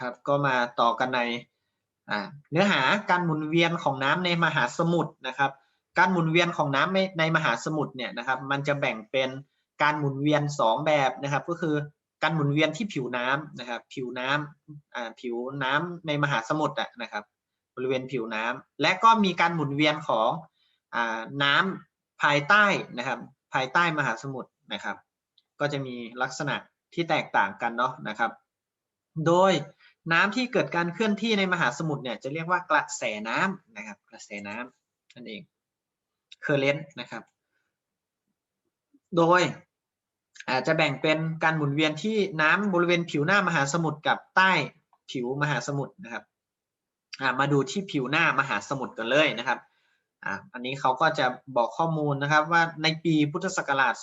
ครับ ก็มาต่อกันในเนื้อหาการหมุนเวียนของน้ำในมหาสมุทรนะครับ การหมุนเวียนของน้ำในในมหาสมุทรเนี่ยนะครับ มันจะแบ่งเป็นการหมุนเวียนสองแบบนะครับ ก็คือการหมุนเวียนที่ผิวน้ำนะครับ ผิวน้ำผิวน้ำในมหาสมุทรนะครับ บริเวณผิวน้ำและก็มีการหมุนเวียนของน้ำภายใต้นะครับ ภายใต้มหาสมุทรนะครับ ก็จะมีลักษณะที่แตกต่างกันเนาะนะครับ โดย น้ำที่เกิดการเคลื่อนที่ในมหาสมุทรเนี่ยจะเรียกว่ากระแสน้ำนะครับกระแสน้ำนั่นเองเคอร์เรนต์นะครับ โดยอาจจะแบ่งเป็นการหมุนเวียนที่น้ำบริเวณผิวหน้ามหาสมุทรกับใต้ผิวมหาสมุทรนะครับมาดูที่ผิวหน้ามหาสมุทรกันเลยนะครับอันนี้เขาก็จะบอกข้อมูลนะครับว่าในปีพุทธศักราช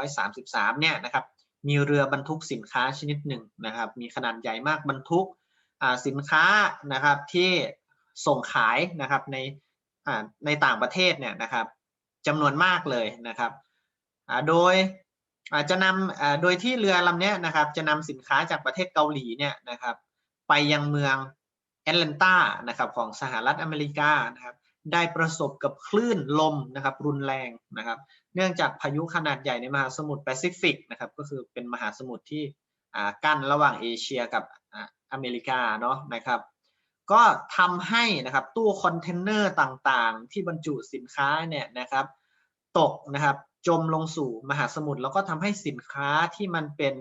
2533 เนี่ยนะครับ มีเรือบรรทุกสินค้าชนิดหนึ่งนะครับ มีขนาดใหญ่มากบรรทุกสินค้านะครับที่ส่งขายนะครับในในต่างประเทศเนี่ยนะครับจำนวนมากเลยนะครับโดยจะนำโดยที่เรือลำนี้นะครับ จะนำสินค้าจากประเทศเกาหลีเนี่ยนะครับ ไปยังเมืองแอตแลนตานะครับของสหรัฐอเมริกานะครับ ได้ประสบกับคลื่นลมนะครับรุนแรงนะครับ เนื่องจากพายุขนาดใหญ่ในมหาสมุทรแปซิฟิกนะครับก็คือเป็นมหาสมุทรที่กั้นระหว่างเอเชียกับอเมริกาเนาะนะครับ ก็ทำให้นะครับตู้คอนเทนเนอร์ต่างๆ ที่บรรจุสินค้าเนี่ยนะครับตกนะครับจมลงสู่มหาสมุทรแล้วก็ทำให้สินค้าที่มันเป็น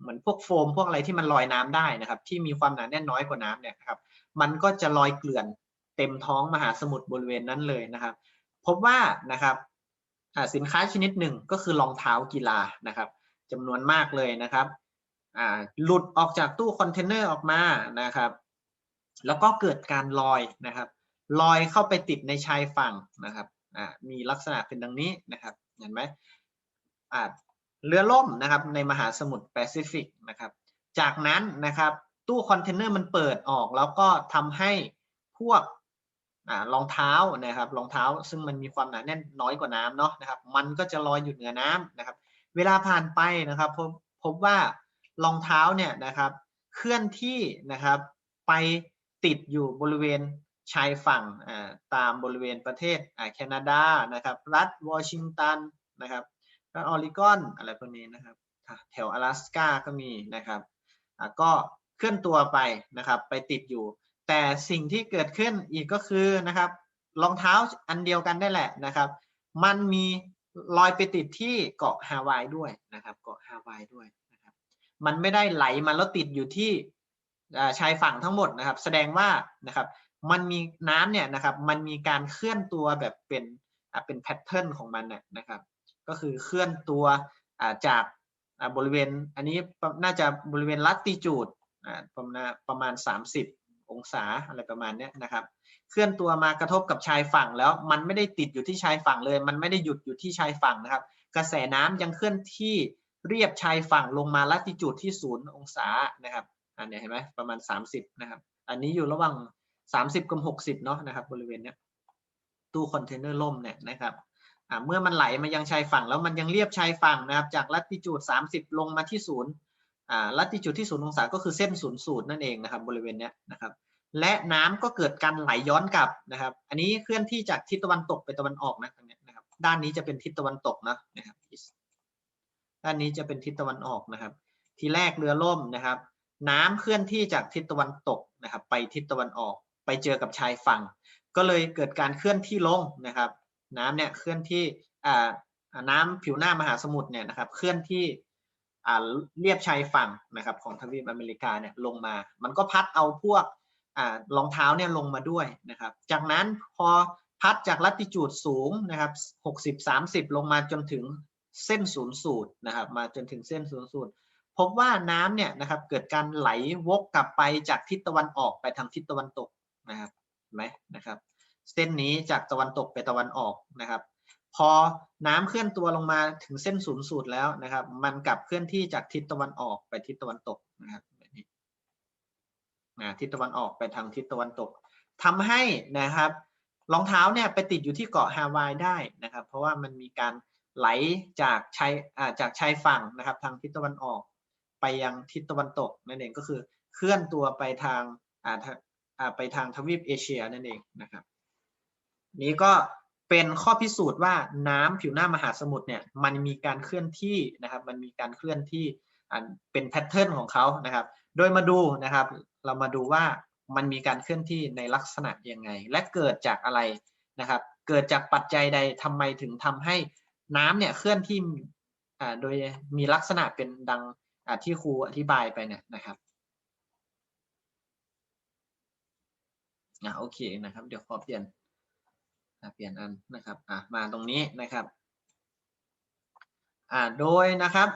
เหมือนพวกโฟม พวกอะไรที่มันลอยน้ำได้นะครับ ที่มีความหนาแน่นน้อยกว่าน้ำเนี่ยครับมันก็จะลอยเกลื่อน เต็มท้องมหาสมุทรบริเวณนั้นเลยนะครับ พบว่านะครับสินค้าชนิดหนึ่งก็คือรองเท้ากีฬานะครับจำนวนมากเลยนะครับหลุดออกจากตู้คอนเทนเนอร์ออกมานะครับ แล้วก็เกิดการลอยนะครับลอยเข้าไปติดในชายฝั่งนะครับมีลักษณะเป็นดังนี้นะครับเห็นไหมเรือล่มนะครับในมหาสมุทรแปซิฟิกนะครับ จากนั้นนะครับตู้คอนเทนเนอร์มันเปิดออก แล้วก็ทำให้พวก รองเท้านะครับรองเท้าซึ่งมันมีความหนาแน่นน้อยกว่าน้ำเนาะนะครับ มันก็จะลอยอยู่เหนือน้ำนะครับ เวลาผ่านไปนะครับพบพบว่ารองเท้าเนี่ยนะครับเคลื่อนที่นะครับไปติดอยู่บริเวณชายฝั่งตามบริเวณประเทศแคนาดานะครับ รัฐวอชิงตันนะครับรัฐออริกอนอะไรพวกนี้นะครับแถว阿拉斯กาก็มีนะครับก็เคลื่อนตัวไปนะครับไปติดอยู่ แต่สิ่งที่เกิดขึ้นอีกก็คือนะครับรองเท้าอันเดียวกันได้แหละนะครับ มันมีลอยไปติดที่เกาะฮาวายด้วยนะครับ เกาะฮาวายด้วยนะครับ มันไม่ได้ไหลมาแล้วติดอยู่ที่ชายฝั่งทั้งหมดนะครับ แสดงว่านะครับ มันมีน้ำเนี่ยนะครับ มันมีการเคลื่อนตัวแบบเป็นเป็นแพทเทิร์นของมันน่นะครับ ก็คือเคลื่อนตัวจากบริเวณอันนี้น่าจะบริเวณลัติจูดประมาณประมาณ 30 องศาอะไรประมาณนี้นะครับ เคลื่อนตัวมากระทบกับชายฝั่งแล้วมันไม่ได้ติดอยู่ที่ชายฝั่งเลย มันไม่ได้หยุดอยู่ที่ชายฝั่งนะครับ กระแสน้ำยังเคลื่อนที่เรียบชายฝั่งลงมาลัติจูดที่ศูนย์องศานะครับ อันนี้เห็นไหมประมาณ 30 นะครับ อันนี้อยู่ระหว่าง 30กับ60 เนาะนะครับ บริเวณนี้ตู้คอนเทนเนอร์ล่มเนี่ยนะครับเมื่อมันไหลมายังชายฝั่งแล้วมันยังเรียบชายฝั่งนะครับ จากลัติจูด 30 ลงมาที่ศูนย์่าลัติจูดที่ศูนย์องศาก็คือเส้นศูนย์สูตรนั่นเองนะครับบริเวณนี้นะครับและน้ำก็เกิดการไหลย้อนกลับนะครับ อันนี้เคลื่อนที่จากทิศตะวันตกไปตะวันออกนะตรงนี้นะครับ ด้านนี้จะเป็นทิศตะวันตกนะนะครับ ด้านนี้จะเป็นทิศตะวันออกนะครับ ทีแรกเรือล่มนะครับ น้ำเคลื่อนที่จากทิศตะวันตกนะครับ ไปทิศตะวันออก ไปเจอกับชายฝั่ง ก็เลยเกิดการเคลื่อนที่ลงนะครับ น้ำเนี่ยเคลื่อนที่อ่าน้ำผิวหน้ามหาสมุทรเนี่ยนะครับ เคลื่อนที่ เรียบชายฝั่งนะครับของทวีปอเมริกาเนี่ยลงมา มันก็พัดเอาพวกรองเท้าเนี่ยลงมาด้วยนะครับ จากนั้นพอพัดจากลัติจูดสูงนะครับ 60 30 ลงมาจนถึงเส้นศูนย์สูตรนะครับ มาจนถึงเส้นศูนย์สูตรพบว่าน้ำเนี่ยนะครับเกิดการไหลวกกลับไปจากทิศตะวันออกไปทางทิศตะวันตกนะครับไหมนะครับ เส้นนี้จากตะวันตกไปตะวันออกนะครับ พอน้ำเคลื่อนตัวลงมาถึงเส้นศูนย์สูตรแล้วนะครับ มันกลับเคลื่อนที่จากทิศตะวันออกไปทิศตะวันตกนะครับนี้นะทิศตะวันออกไปทางทิศตะวันตกทำให้นะครับรองเท้าเนี่ยไปติดอยู่ที่เกาะฮาวายได้นะครับ เพราะว่ามันมีการไหลจากชายจากชายฝั่งนะครับ ทางทิศตะวันออกไปยังทิศตะวันตกนั่นเองก็คือเคลื่อนตัวไปทางอ่าทะอ่าไปทางทวีปเอเชียนั่นเองนะครับ นี้ก็ เป็นข้อพิสูจน์ว่าน้ำผิวหน้ามหาสมุทรเนี่ยมันมีการเคลื่อนที่นะครับ มันมีการเคลื่อนที่เป็นแพทเทิร์นของเขานะครับ โดยมาดูนะครับ เรามาดูว่ามันมีการเคลื่อนที่ในลักษณะยังไง และเกิดจากอะไรนะครับ เกิดจากปัจจัยใดทำไมถึงทำให้น้ำเนี่ยเคลื่อนที่โดยมีลักษณะเป็นดังที่ครูอธิบายไปเนี่ยนะครับอ่าโอเคนะครับ เดี๋ยวขอเปลี่ยนอ่ เปลี่ยนอันนะครับอ่ามาตรงนี้นะครับอ่าโดยนะครับ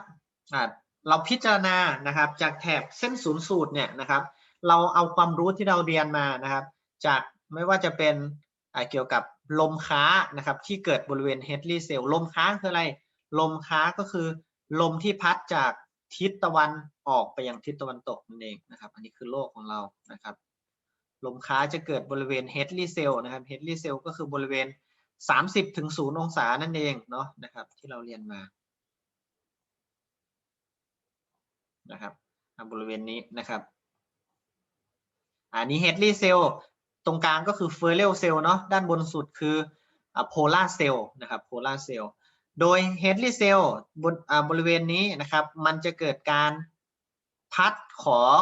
อ่าเราพิจารณานะครับ จากแถบเส้นศูนย์สูตรเนี่ยนะครับ เราเอาความรู้ที่เราเรียนมานะครับ จากไม่ว่าจะเป็นอ่าเกี่ยวกับลมค้านะครับ ที่เกิดบริเวณเฮดลี่เซลลมค้าคืออะไร ลมค้าก็คือ ลมที่พัดจากทิศตะวันออกไปยังทิศตะวันตกนั่นเองนะครับ อันนี้คือโลกของเรานะครับ ลมค้าจะเกิดบริเวณเฮดลี่เซลนะครับเฮดลี่เซลก็คือบริเวณ 30ถึง0องศานั่นเองเนาะนะครับที่เราเรียนมานะครับบริเวณนี้นะครับอันนี้เฮดลี่เซลตรงกลางก็คือเฟอร์เรลเซลเนาะด้านบนสุดคือโพลาร์เซลนะครับโพลาร์เซลโดยเฮดลี่เซลบนบริเวณนี้นะครับมันจะเกิดการพัดของ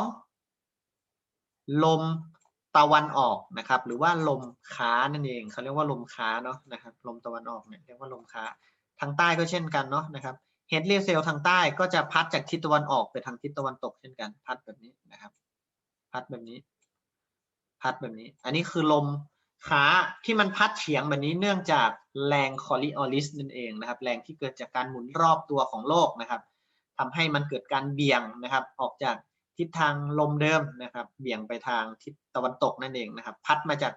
ลม ตะวันออกนะครับ หรือว่าลมค้านั่นเองเขาเรียกว่าลมค้าเนาะนะครับ ลมตะวันออกเนี่ยเรียกว่าลมค้าทางใต้ก็เช่นกันเนาะนะครับเฮดเลี่เซลทางใต้ก็จะพัดจากทิศตะวันออกไปทางทิศตะวันตกเช่นกัน พัดแบบนี้นะครับ พัดแบบนี้ พัดแบบนี้ อันนี้คือลมขาที่มันพัดเฉียงแบบนี้เนื่องจากแรงคอริออลิสนั่นเองนะครับ แรงที่เกิดจากการหมุนรอบตัวของโลกนะครับทำให้มันเกิดการเบี่ยงนะครับ ออกจาก ทิศทางลมเดิมนะครับ เบี่ยงไปทางทิศตะวันตกนั่นเองนะครับ พัดมาจาก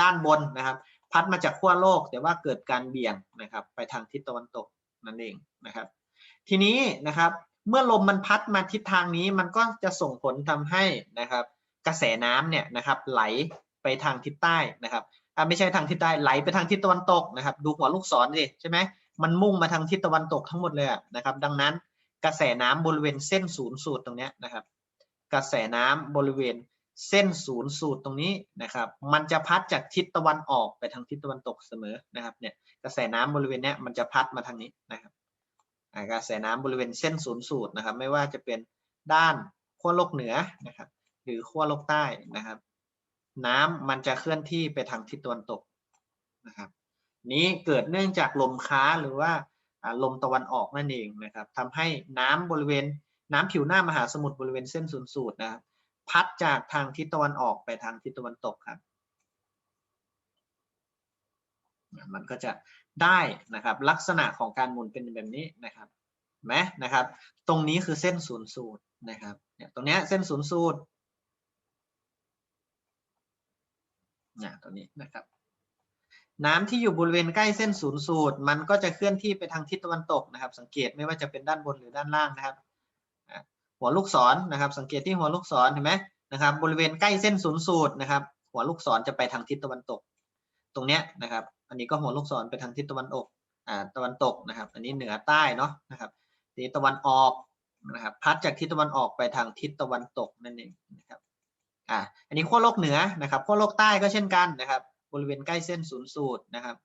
ด้านบนนะครับ พัดมาจากขั้วโลก แต่ว่าเกิดการเบี่ยงนะครับ ไปทางทิศตะวันตกนั่นเองนะครับ ทีนี้นะครับเมื่อลมมันพัดมาทิศทางนี้มันก็จะส่งผลทำให้นะครับ กระแสน้ำเนี่ยนะครับ ไหลไปทางทิศใต้นะครับไม่ใช่ทางทิศใต้ไหลไปทางทิศตะวันตกนะครับ ดูหัวลูกศรดิใช่ไหมมันมุ่งมาทางทิศตะวันตกทั้งหมดเลยนะครับ ดังนั้นกระแสน้ำบริเวณเส้นศูนย์สูตรตรงนี้นะครับ กระแสน้ำบริเวณเส้นศูนย์สูตรตรงนี้นะครับ มันจะพัดจากทิศตะวันออกไปทางทิศตะวันตกเสมอนะครับเนี่ยกระแสน้ำบริเวณเนี้ยมันจะพัดมาทางนี้นะครับกระแสน้ำบริเวณเส้นศูนย์สูตรนะครับ ไม่ว่าจะเป็นด้านขั้วโลกเหนือนะครับ หรือขั้วโลกใต้นะครับ น้ำมันจะเคลื่อนที่ไปทางทิศตะวันตกนะครับ นี้เกิดเนื่องจากลมค้าหรือว่าอ่าลมตะวันออกนั่นเองนะครับทำให้น้ำบริเวณ น้ำผิวหน้ามหาสมุทรบริเวณเส้นศูนย์สูตรนะครับพัดจากทางทิศตะวันออกไปทางทิศตะวันตกครับ มันก็จะได้นะครับลักษณะของการหมุนเป็นแบบนี้นะครับเห็นไหมนะครับ ตรงนี้คือเส้นศูนย์สูตรนะครับเนี่ยตรงนี้เส้นศูนย์สูตรเนี่ยตรงนี้นะครับ น้ำที่อยู่บริเวณใกล้เส้นศูนย์สูตร มันก็จะเคลื่อนที่ไปทางทิศตะวันตกนะครับ สังเกตไม่ว่าจะเป็นด้านบนหรือด้านล่างนะครับ หัวลูกศรนะครับ สังเกตที่หัวลูกศรเห็นไหมนะครับ บริเวณใกล้เส้นศูนย์สูตรนะครับ หัวลูกศรจะไปทางทิศตะวันตก ตรงเนี้ยนะครับ อันนี้ก็หัวลูกศรไปทางทิศตะวันออกอ่าตะวันตกนะครับ อันนี้เหนือใต้เนาะนะครับทีนี้ตะวันออกนะครับพัดจากทิศตะวันออกไปทางทิศตะวันตกนั่นเองนะครับอ่าอันนี้ขั้วโลกเหนือนะครับขั้วโลกใต้ก็เช่นกันนะครับ บริเวณใกล้เส้นศูนย์สูตรนะครับ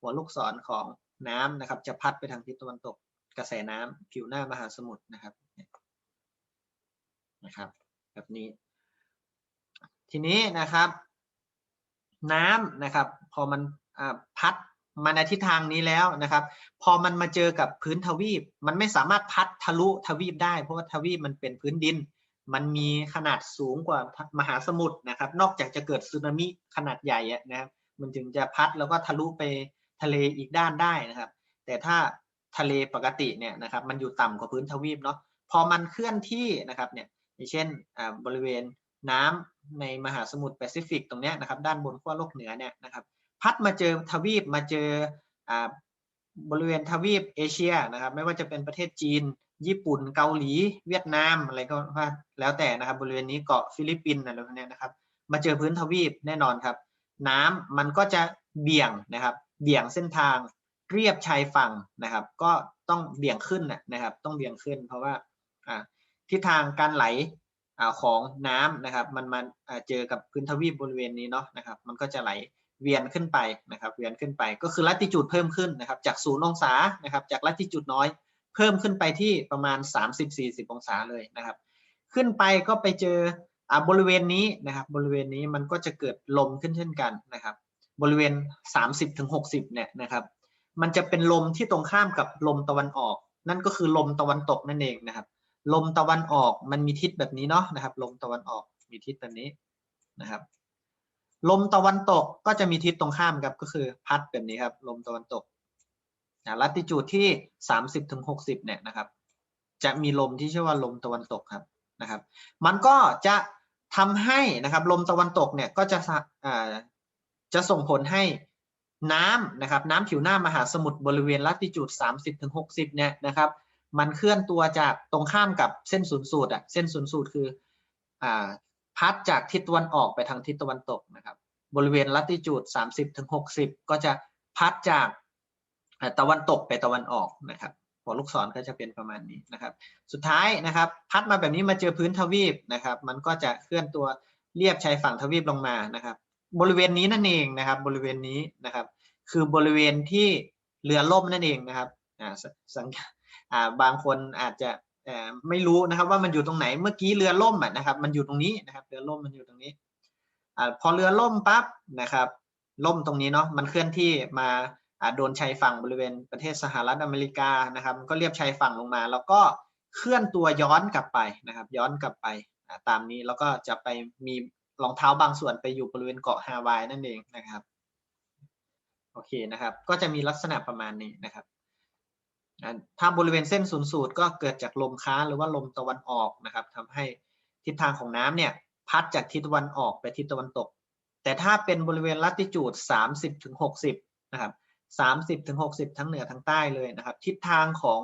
หัวลูกศรของน้ำนะครับ จะพัดไปทางทิศตะวันตก กระแสน้ำผิวหน้ามหาสมุทรนะครับ นะครับ แบบนี้ ทีนี้นะครับ น้ำนะครับ พอมันพัดมาในทิศทางนี้แล้วนะครับ พอมันมาเจอกับพื้นทวีป มันไม่สามารถพัดทะลุทวีปได้ เพราะว่าทวีปมันเป็นพื้นดิน มันมีขนาดสูงกว่ามหาสมุทรนะครับ นอกจากจะเกิดสึนามิขนาดใหญ่นะครับมันจึงจะพัดแล้วก็ทะลุไปทะเลอีกด้านได้นะครับ แต่ถ้าทะเลปกติเนี่ยนะครับ มันอยู่ต่ำกว่าพื้นทวีปเนาะพอมันเคลื่อนที่นะครับเนี่ย อย่างเช่นบริเวณน้ำในมหาสมุทรแปซิฟิกตรงนี้นะครับด้านบนขั้วโลกเหนือเนี่ยนะครับพัดมาเจอทวีปมาเจอบริเวณทวีปเอเชียนะครับไม่ว่าจะเป็นประเทศจีน ญี่ปุ่นเกาหลี เวียดนามอะไรก็ว่าแล้วแต่นะครับบริเวณนี้เกาะฟิลิปปินส์อะไรพวกนี้นะครับมาเจอพื้นทวีปแน่นอนครับ น้ำมันก็จะเบี่ยงนะครับเบี่ยงเส้นทางเรียบชายฝั่งนะครับ ก็ต้องเบี่ยงขึ้นนะนะครับต้องเบี่ยงขึ้น เพราะว่าอ่า ทิศทางการไหลอของน้ำนะครับ มันมาเจอกับพื้นทวีปบริเวณนี้เนาะนะครับ มันก็จะไหลเวียนขึ้นไปนะครับ เวียนขึ้นไปก็คือลัติจูดเพิ่มขึ้นนะครับ จากศูนย์องศานะครับ จากลัติจูดน้อย เพิ่มขึ้นไปที่ประมาณ 30-40 องศาเลยนะครับ ขึ้นไปก็ไปเจออ่าบริเวณนี้นะครับ บริเวณนี้มันก็จะเกิดลมขึ้นเช่นกันนะครับ บริเวณ 30-60เนี่ยนะครับ มันจะเป็นลมที่ตรงข้ามกับลมตะวันออก นั่นก็คือลมตะวันตกนั่นเองนะครับ ลมตะวันออกมันมีทิศแบบนี้เนาะนะครับ ลมตะวันออกมีทิศแบบนี้นะครับ ลมตะวันตกก็จะมีทิศตรงข้ามครับก็คือพัดแบบนี้ครับ ลมตะวันตกนะลัติจูดที่ 30ถึง60 เนี่ยนะครับ จะมีลมที่ชื่อว่าลมตะวันตกครับนะครับ มันก็จะทำให้นะครับ ลมตะวันตกเนี่ยก็จะอ่าจะส่งผลให้น้ำนะครับ น้ำผิวหน้ามหาสมุทรบริเวณลัติจูด 30ถึง60 เนี่ยนะครับ มันเคลื่อนตัวจากตรงข้ามกับเส้นศูนย์สูตรอะเส้นศูนย์สูตรคืออ่าพัดจากทิศตะวันออกไปทางทิศตะวันตกนะครับ บริเวณลัติจูด 30ถึง60 ก็จะพัดจากตะวันตกไปตะวันออกนะครับหัวลูกศรก็จะเป็นประมาณนี้นะครับ สุดท้ายนะครับ พัดมาแบบนี้มาเจอพื้นทวีปนะครับ มันก็จะเคลื่อนตัวเรียบชายฝั่งทวีปลงมานะครับ บริเวณนี้นั่นเองนะครับ บริเวณนี้นะครับ คือบริเวณที่เรือล่มนั่นเองนะครับอ่าสังอ่า บางคนอาจจะไม่รู้นะครับว่ามันอยู่ตรงไหนเมื่อกี้เรือล่มนะครับ มันอยู่ตรงนี้นะครับ เรือล่มมันอยู่ตรงนี้อพอเรือล่มปั๊บนะครับ ล่มตรงนี้เนาะมันเคลื่อนที่มาโดนชายฝั่งบริเวณประเทศสหรัฐอเมริกานะครับก็เรียบชายฝั่งลงมา แล้วก็เคลื่อนตัวย้อนกลับไปนะครับ ย้อนกลับไปตามนี้แล้วก็จะไปมีรองเท้าบางส่วนไปอยู่บริเวณเกาะฮาวายนั่นเองนะครับโอเคนะครับ ก็จะมีลักษณะประมาณนี้นะครับ ถ้าบริเวณเส้นศูนย์สูตรก็เกิดจากลมค้าหรือว่าลมตะวันออกนะครับทำให้ทิศทางของน้ำเนี่ยพัดจากทิศตะวันออกไปทิศตะวันตก แต่ถ้าเป็นบริเวณลัติจูด 30ถึง60 นะครับ 30ถึง60 ทั้งเหนือทั้งใต้เลยนะครับ ทิศทางของ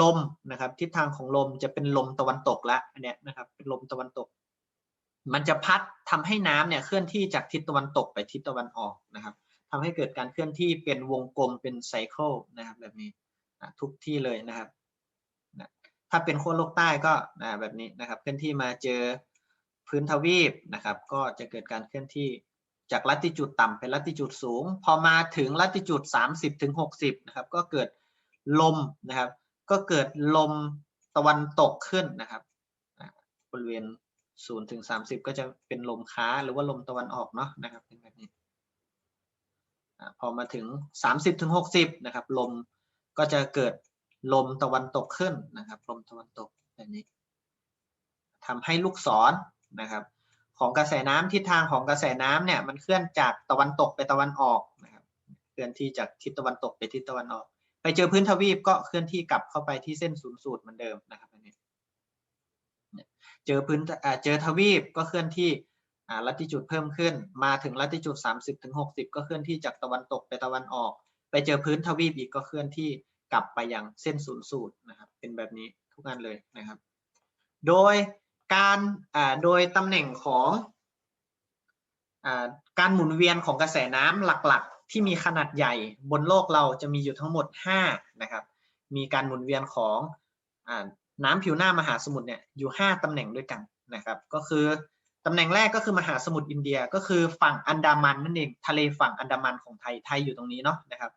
ลมนะครับ ทิศทางของลมจะเป็นลมตะวันตกละอันเนี้ยนะครับเป็นลมตะวันตก มันจะพัดทำให้น้ำเนี่ยเคลื่อนที่จากทิศตะวันตกไปทิศตะวันออกนะครับทำให้เกิดการเคลื่อนที่เป็นวงกลมเป็นไซเคิลนะครับแบบนี้ ทุกที่เลยนะครับนะถ้าเป็นขั้วโลกใต้ก็นะแบบนี้นะครับเคลื่อนที่มาเจอพื้นทวีปนะครับ ก็จะเกิดการเคลื่อนที่จากลัติจูดต่ำเป็นลัติจูดสูง พอมาถึงลัติจูด30ถึง60นะครับ ก็เกิดลมนะครับ ก็เกิดลมตะวันตกขึ้นนะครับบริเวณ0ถึง30 ก็จะเป็นลมค้าหรือว่าลมตะวันออกเนาะนะครับเป็นแบบนี้พอมาถึง 30ถึง60นะครับลม ก็จะเกิดลมตะวันตกขึ้นนะครับ ลมตะวันตกแบบนี้ทำให้ลูกศรนะครับ ของกระแสน้ำทิศทางของกระแสน้ำเนี่ยมันเคลื่อนจากตะวันตกไปตะวันออกนะครับ เคลื่อนที่จากทิศตะวันตกไปทิศตะวันออก ไปเจอพื้นทวีปก็เคลื่อนที่กลับเข้าไปที่เส้นศูนย์สูตรเหมือนเดิมนะครับอันนี้เจอพื้นเจอทวีปก็เคลื่อนที่ลัติจูดเพิ่มขึ้น มาถึงลัติจูด30ถึง60 ก็เคลื่อนที่จากตะวันตกไปตะวันออก ไปเจอพื้นทวีปอีกก็เคลื่อนที่กลับไปยังเส้นศูนย์สูตรนะครับ เป็นแบบนี้ทุกอันเลยนะครับ โดยการโดยตำแหน่งของอการหมุนเวียนของกระแสน้ำหลักๆ ที่มีขนาดใหญ่บนโลกเราจะมีอยู่ทั้งหมด 5 นะครับ มีการหมุนเวียนของอน้ำผิวหน้ามหาสมุทรเนี่ยอยู่ 5ตำแหน่งด้วยกันนะครับ ก็คือ ตำแหน่งแรกก็คือมหาสมุทรอินเดียก็คือฝั่งอันดามันนั่นเองทะเลฝั่งอันดามันของไทยไทยอยู่ตรงนี้เนาะนะครับ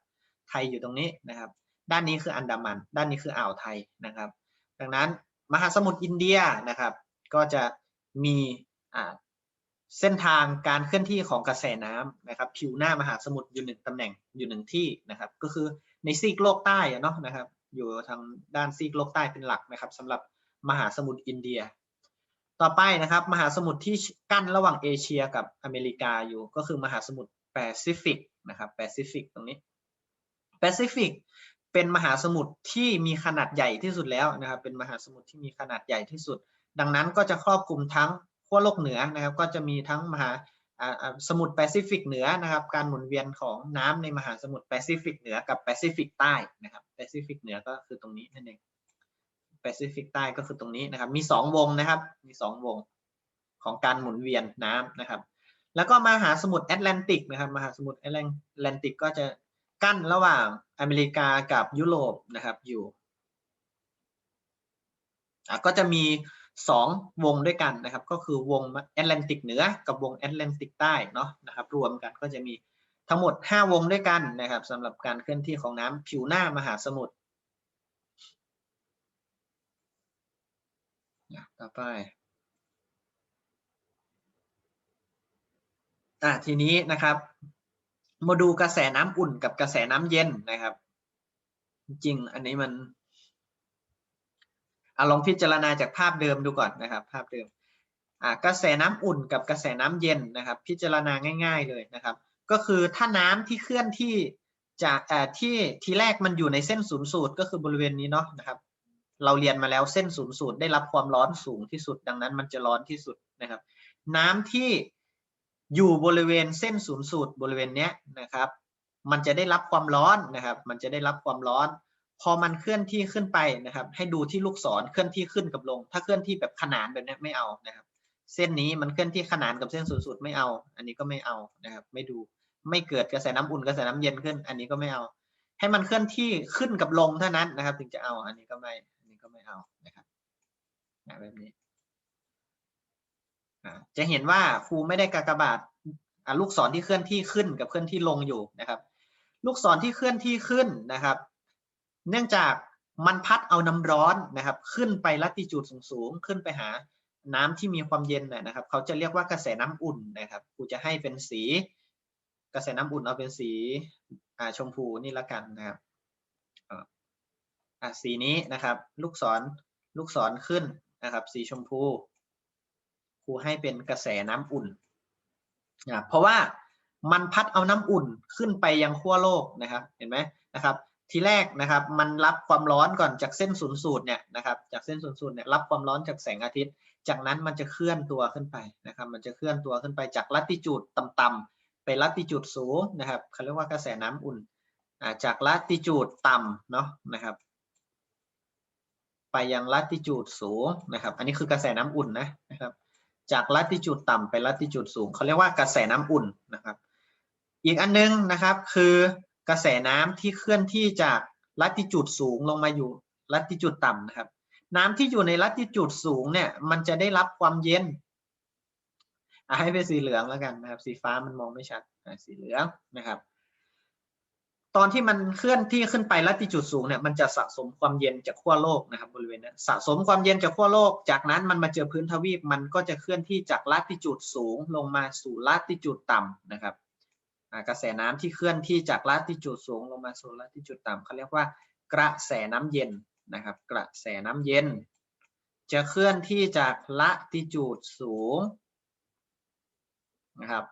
ไทยอยู่ตรงนี้นะครับ ด้านนี้คืออันดามัน ด้านนี้คืออ่าวไทยนะครับ ดังนั้นมหาสมุทรอินเดียนะครับ ก็จะมีเส้นทางการเคลื่อนที่ของกระแสน้ำนะครับ ผิวหน้ามหาสมุทรอยู่หนึ่งตำแหน่งอยู่หนึ่งที่นะครับ ก็คือในซีกโลกใต้เนาะนะครับ อยู่ทางด้านซีกโลกใต้เป็นหลักนะครับสำหรับมหาสมุทรอินเดีย ต่อไปนะครับ มหาสมุทรที่กั้นระหว่างเอเชียกับอเมริกาอยู่ก็คือมหาสมุทรแปซิฟิกนะครับแปซิฟิกตรงนี้แปซิฟิกเป็นมหาสมุทรที่มีขนาดใหญ่ที่สุดแล้วนะครับ เป็นมหาสมุทรที่มีขนาดใหญ่ที่สุด ดังนั้นก็จะครอบคลุมทั้งขั้วโลกเหนือนะครับ ก็จะมีทั้งมหาสมุทรแปซิฟิกเหนือนะครับ การหมุนเวียนของน้ำในมหาสมุทรแปซิฟิกเหนือกับแปซิฟิกใต้นะครับแปซิฟิกเหนือก็คือตรงนี้นั่นเอง แปซิฟิกใต้ก็คือตรงนี้นะครับ มี 2 วงนะครับ มี 2 วงของการหมุนเวียนน้ำนะครับ แล้วก็มหาสมุทรแอตแลนติกนะครับมหาสมุทรแอตแลนติกก็จะกั้นระหว่างอเมริกากับยุโรปนะครับอยู่ก็จะมีสองวงด้วยกันนะครับ ก็คือวงแอตแลนติกเหนือกับวงแอตแลนติกใต้เนาะนะครับ รวมกันก็จะมีทั้งหมด 5 วงด้วยกันนะครับสำหรับการเคลื่อนที่ของน้ำผิวหน้ามหาสมุทรอะ ต่อไปอะทีนี้นะครับ มาดูกระแสน้ำอุ่นกับกระแสน้ำเย็นนะครับ จริงอันนี้มันอะลองพิจารณาจากภาพเดิมดูก่อนนะครับ ภาพเดิมอ่ากระแสน้ำอุ่นกับกระแสน้ำเย็นนะครับ พิจารณาง่าย ๆเลยนะครับ ก็คือถ้าน้ำที่เคลื่อนที่จากอ่าที่ทีแรกมันอยู่ในเส้นศูนย์สูตรก็คือบริเวณนี้เนาะนะครับ เราเรียนมาแล้วเส้นศูนย์สูตรได้รับความร้อนสูงที่สุด ดังนั้นมันจะร้อนที่สุดนะครับ น้ำที่อยู่บริเวณเส้นศูนย์สูตรบริเวณเนี้ยนะครับ มันจะได้รับความร้อนนะครับ มันจะได้รับความร้อน พอมันเคลื่อนที่ขึ้นไปนะครับ ให้ดูที่ลูกศรเคลื่อนที่ขึ้นกับลง ถ้าเคลื่อนที่แบบขนานแบบนี้ไม่เอานะครับ เส้นนี้มันเคลื่อนที่ขนานกับเส้นศูนย์สูตรไม่เอา อันนี้ก็ไม่เอานะครับ ไม่ดูไม่เกิดกระแสน้ำอุ่นกระแสน้ำเย็นขึ้น อันนี้ก็ไม่เอา ให้มันเคลื่อนที่ขึ้นกับลงเท่านั้นนะครับ ถึงจะเอาอันนี้ก็ไม่ ก็ไม่เอานะครับแบบนี้จะเห็นว่าครูไม่ได้กากบาทลูกศรที่เคลื่อนที่ขึ้นกับเคลื่อนที่ลงอยู่นะครับ ลูกศรที่เคลื่อนที่ขึ้นนะครับ เนื่องจากมันพัดเอาน้ำร้อนนะครับ ขึ้นไปลัติจูดสูงๆขึ้นไปหาน้ำที่มีความเย็นนะครับ เขาจะเรียกว่ากระแสน้ำอุ่นนะครับครูจะให้เป็นสี กระแสน้ำอุ่นเอาเป็นสีชมพูนี่ละกันนะครับ อ่าสีนี้นะครับ ลูกศรลูกศรขึ้นนะครับ สีชมพูครูให้เป็นกระแสน้ำอุ่นนะเพราะว่ามันพัดเอาน้ำอุ่นขึ้นไปยังขั้วโลกนะครับ เห็นไหมนะครับ ทีแรกนะครับ มันรับความร้อนก่อนจากเส้นศูนย์สูตรเนี่ยนะครับ จากเส้นศูนย์สูตรเนี่ยรับความร้อนจากแสงอาทิตย์ จากนั้นมันจะเคลื่อนตัวขึ้นไปนะครับ มันจะเคลื่อนตัวขึ้นไปจากลัติจูดต่ำๆไปลัติจูดสูงนะครับเขาเรียกว่ากระแสน้ำอุ่นอ่าจากลัติจูดต่ำเนาะนะครับ ไปยังลัติจูดสูงนะครับ อันนี้คือกระแสน้ำอุ่นนะนะครับ จากลัติจูดต่ำไปลัติจูดสูงเขาเรียกว่ากระแสน้ำอุ่นนะครับ อีกอันนึงนะครับคือกระแสน้ำที่เคลื่อนที่จากลัติจูดสูงลงมาอยู่ลัติจูดต่ำนะครับ น้ำที่อยู่ในลัติจูดสูงเนี่ยมันจะได้รับความเย็นให้เป็นสีเหลืองแล้วกันนะครับ สีฟ้ามันมองไม่ชัดสีเหลืองนะครับ ตอนที่มันเคลื่อนที่ขึ้นไปลัติจูดสูงเนี่ยมันจะสะสมความเย็นจากขั้วโลกนะครับบริเวณนั้นสะสมความเย็นจากขั้วโลก จากนั้นมันมาเจอพื้นทวีปมันก็จะเคลื่อนที่จากลัติจูดสูงลงมาสู่ลัติจูดต่ำนะครับกระแสน้ำที่เคลื่อนที่จากลัติจูดสูงลงมาสู่ลัติจูดต่ำเขาเรียกว่ากระแสน้ำเย็นนะครับ กระแสน้ำเย็น จะเคลื่อนที่จากลัติจูดสูงนะครับ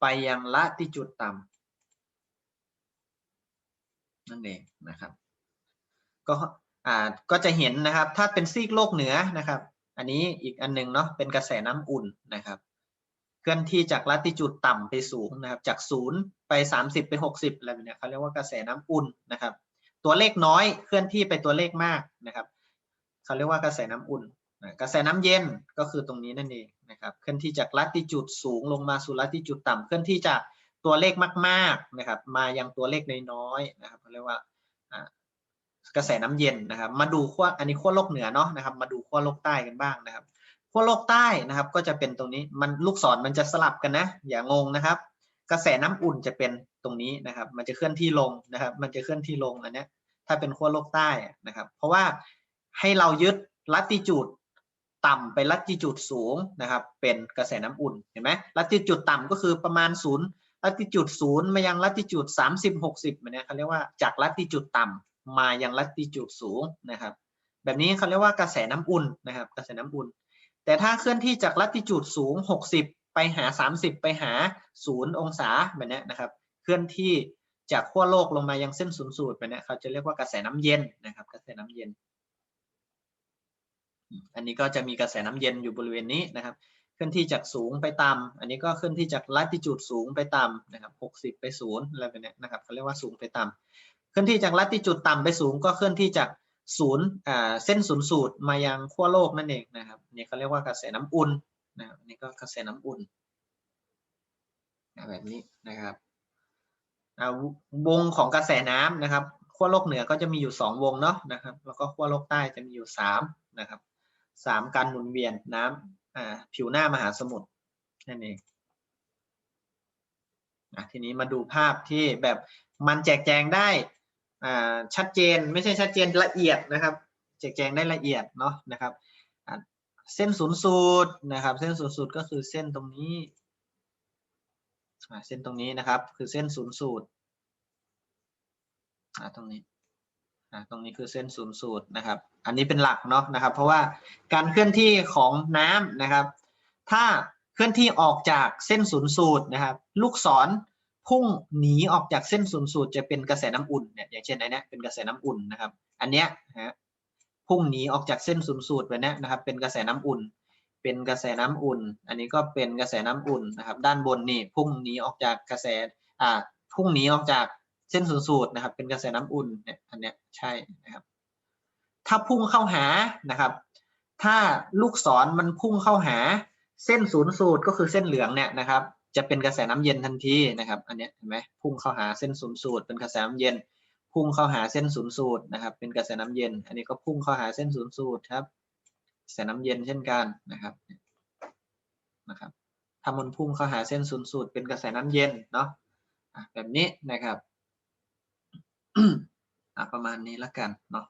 ไปยังลัติจูดต่ำ นั่นเองนะครับก็อ่าก็จะเห็นนะครับ ถ้าเป็นซีกโลกเหนือนะครับ อันนี้อีกอันนึงเนาะเป็นกระแสน้ำอุ่นนะครับ เคลื่อนที่จากลัติจูดต่ำไปสูงนะครับ จากศูนย์ไป 30 ไป 60อะไรแบบนี้เขาเรียกว่ากระแสน้ำอุ่นนะครับ ตัวเลขน้อยเคลื่อนที่ไปตัวเลขมากนะครับเขาเรียกว่ากระแสน้ำอุ่นกระแสน้ำเย็นก็คือตรงนี้นั่นเองนะครับ เคลื่อนที่จากลัติจูดสูงลงมาสู่ลัติจูดต่ำเคลื่อนที่จาก ตัวเลขมาก ๆนะครับ มายังตัวเลขน้อยๆนะครับเขาเรียกว่ากระแสน้ำเย็นนะครับ มาดูขั้วอันนี้ขั้วโลกเหนือเนาะนะครับ มาดูขั้วโลกใต้กันบ้างนะครับขั้วโลกใต้นะครับ ก็จะเป็นตรงนี้มันลูกศรมันจะสลับกันนะ อย่างงนะครับ กระแสน้ำอุ่นจะเป็นตรงนี้นะครับ มันจะเคลื่อนที่ลงนะครับ มันจะเคลื่อนที่ลงอันนี้ถ้าเป็นขั้วโลกใต้นะครับ เพราะว่าให้เรายึดลัติจูดต่ำไปลัติจูดสูงนะครับ เป็นกระแสน้ำอุ่นเห็นไหมลัติจูดต่ำก็คือประมาณศูนย์ ลัติจูดศูนย์มายังลัติจูดสามสิบหกสิบเนี่ยเขาเรียกว่าจากลัติจูดต่ำมายังลัติจูดสูงนะครับ แบบนี้เขาเรียกว่ากระแสน้ำอุ่นนะครับ กระแสน้ำอุ่น แต่ถ้าเคลื่อนที่จากลัติจูดสูงหกสิบไปหาสามสิบไปหาศูนย์องศาแบบนี้นะครับ เคลื่อนที่จากขั้วโลกลงมายังเส้นศูนย์สูตรแบบนี้เขาจะเรียกว่ากระแสน้ำเย็นนะครับ กระแสน้ำเย็น อันนี้ก็จะมีกระแสน้ำเย็นอยู่บริเวณนี้นะครับ ลื่อนที่จากสูงไปต่ำอันนี้ก็เคลื่อนที่จากลัติจูดสูงไปต่ำนะครับหกสิบไปศูนย์อะไรแบบนี้นะครับเขาเรียกว่าสูงไปต่ำเคลื่อนที่จากลัติจูดต่ำไปสูง ก็เคลื่อนที่จากศูนย์เส้นศูนย์สูตรมายังขั้วโลกนั่นเองนะครับนี่เขาเรียกว่ากระแสน้ำอุ่นนะครับนี่ก็กระแสน้ำอุ่นแบบนี้นะครับวงของกระแสน้ำนะครับขั้วโลกเหนือก็จะมีอยู่สองวงเนาะนะครับ แล้วก็ขั้วโลกใต้จะมีอยู่สามนะครับสามการหมุนเวียนน้ำ อ่าผิวหน้ามหาสมุทรนั่นเองอะทีนี้มาดูภาพที่แบบมันแจกแจงได้อ่าชัดเจนไม่ใช่ชัดเจนละเอียดนะครับ แจกแจงได้ละเอียดเนาะนะครับเส้นศูนย์สูตรนะครับ เส้นศูนย์สูตรก็คือเส้นตรงนี้เส้นตรงนี้นะครับ คือเส้นศูนย์สูตรตรงนี้ อ่าตรงนี้คือเส้นศูนย์สูตรนะครับ อันนี้เป็นหลักเนาะนะครับ เพราะว่าการเคลื่อนที่ของน้ำนะครับ ถ้าเคลื่อนที่ออกจากเส้นศูนย์สูตรนะครับ ลูกศรพุ่งหนีออกจากเส้นศูนย์สูตรจะเป็นกระแสน้ำอุ่นเนี่ยอย่างเช่นอันเนี้ยเป็นกระแสน้ำอุ่นนะครับ อันเนี้ยฮะพุ่งหนีออกจากเส้นศูนย์สูตรไปเนี้ยนะครับ เป็นกระแสน้ำอุ่น เป็นกระแสน้ำอุ่น อันนี้ก็เป็นกระแสน้ำอุ่นนะครับ ด้านบนนี่พุ่งหนีออกจากกระแสอ่าพุ่งหนีออกจาก เส้นศูนย์สูตรนะครับ เป็นกระแสน้ำอุ่นเนี่ยอันเนี้ยใช่นะครับ ถ้าพุ่งเข้าหานะครับ ถ้าลูกศรมันพุ่งเข้าหา เส้นศูนย์สูตรก็คือเส้นเหลืองเนี่ยนะครับ จะเป็นกระแสน้ำเย็นทันทีนะครับ อันเนี้ยเห็นไหมพุ่งเข้าหาเส้นศูนย์สูตรเป็นกระแสน้ำเย็น พุ่งเข้าหาเส้นศูนย์สูตรนะครับ เป็นกระแสน้ำเย็น อันนี้ก็พุ่งเข้าหาเส้นศูนย์สูตรครับกระแสน้ำเย็นเช่นกันนะครับนะครับถ้ามันพุ่งเข้าหาเส้นศูนย์สูตรเป็นกระแสน้ำเย็นเนาะแบบนี้นะครับ ประมาณนี้ละกันเนาะ